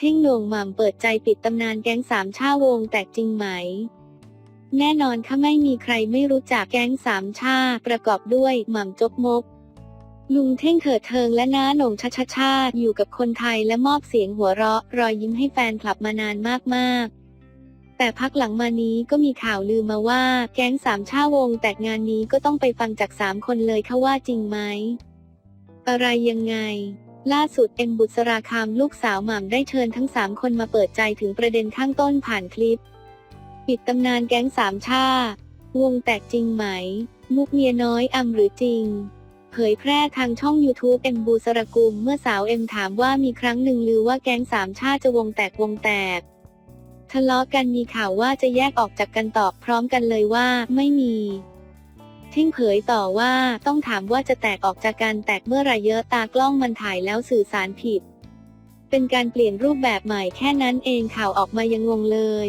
เท่งโหน่งหม่ำเปิดใจปิดตำนานแก๊งสามชาวงแตกจริงไหม แน่นอนค่ะไม่มีใครไม่รู้จักแก๊งสามชาประกอบด้วยหม่ำจกมก ลุงเท่งเถิดเทิงและน้าโหน่งชาชาชาอยู่กับคนไทยและมอบเสียงหัวเราะ รอยยิ้มให้แฟนคลับมานานมากๆ แต่พักหลังมานี้ก็มีข่าวลือมาว่าแก๊งสามชาวงแตกงานนี้ก็ต้องไปฟังจากสามคนเลยค่ะว่าจริงไหมอะไรยังไง ล่าสุดเอ็มบุษราคำลูกสาวหม่ำได้เชิญทั้งสามคนมาเปิดใจถึงประเด็นข้างต้นผ่านคลิป ปิดตำนานแก๊งสามชา วงแตกจริงไหม มุกเมียน้อยอำหรือจริง เผยแพร่ทางช่อง YouTube เอ็มบูสรกุมเมื่อสาวเอ็มถามว่ามีครั้งหนึ่งลือว่าแก๊งสามชาจะวงแตกวงแตก ทะเลาะกันมีข่าวว่าจะแยกออกจากกันตอบพร้อมกันเลยว่าไม่มี ท่งเผยต่อว่าต้องถามว่าจะแตกออกจากกันแตกเมื่อไรเยอะตากล้องมันถ่ายแล้วสื่อสารผิด เป็นการเปลี่ยนรูปแบบใหม่แค่นั้นเองข่าวออกมายังงงเลย